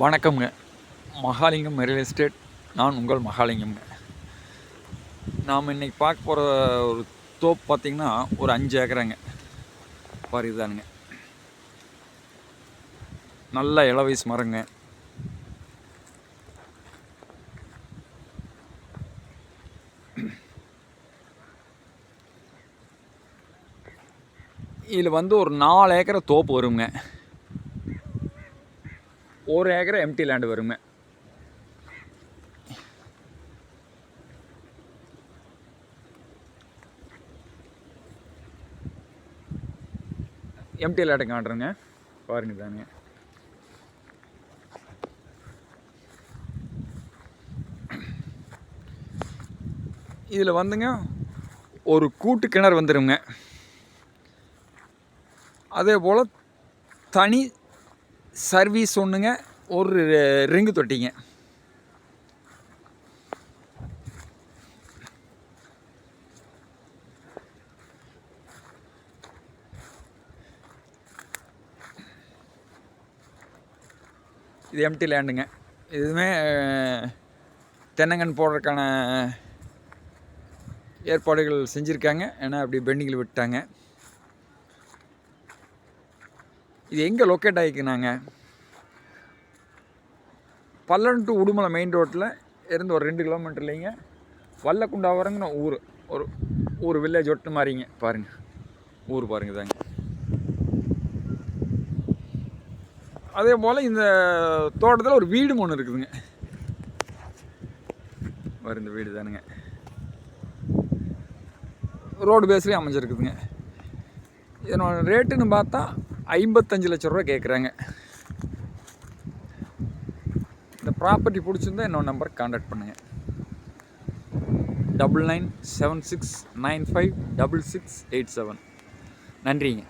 வணக்கம்ங்க. Mahalingam real estate. நான் உங்கள் மகாலிங்கம்ங்க. நாம் இன்னைக்கு பார்க்க போகிற ஒரு தோப்பு பார்த்திங்கன்னா ஒரு அஞ்சு ஏக்கராங்க. பாரு இதுதானுங்க. நல்ல இளவயசு மரங்க. இதில் வந்து ஒரு நாலு ஏக்கரை தோப்பு வருங்க. ஒரு ஏக்கரை எம்டி லேண்டு வருங்க. எம்டி லேட்டை காட்டுறேங்க பாருங்க தானுங்க இதில் வந்துங்க ஒரு கூட்டு கிணறு வந்துடுங்க அதே போல் தனி சர்வீஸ் ஒன்றுங்க ஒரு ரிங்கு தொட்டிங்க. இது எம்டி லேண்டுங்க இதுவுமே தென்னங்கன் போடுறதுக்கான ஏற்பாடுகள் செஞ்சுருக்காங்க. ஏன்னா அப்படி பெண்டிங்கில் விட்டாங்க இது எங்கே லொக்கேட் ஆயிக்கினாங்க பல்லன் டு உடுமலை மெயின் ரோட்டில் இருந்து ஒரு ரெண்டு கிலோமீட்டர்லேங்க வல்லக்குண்டாவரங்கிற ஊர். ஒரு ஊர் வில்லேஜ் ஒட்டு மாதிரிங்க பாருங்கள் ஊர் பாருங்க தாங்க அதே போல் இந்த தோட்டத்தில் ஒரு வீடும் ஒன்று இருக்குதுங்க. வரும் இந்த வீடு தானுங்க ரோடு பேஸ்லேயே அமைஞ்சிருக்குதுங்க. இதனோட ரேட்டுன்னு பார்த்தா ஐம்பத்தஞ்சு லட்ச ரூபா கேட்குறாங்க இந்த ப்ராப்பர்ட்டி பிடிச்சிருந்தா என்னோட நம்பருக்கு காண்டாக்ட் பண்ணுங்கள் double nine seven six nine five double six eight seven நன்றிங்க.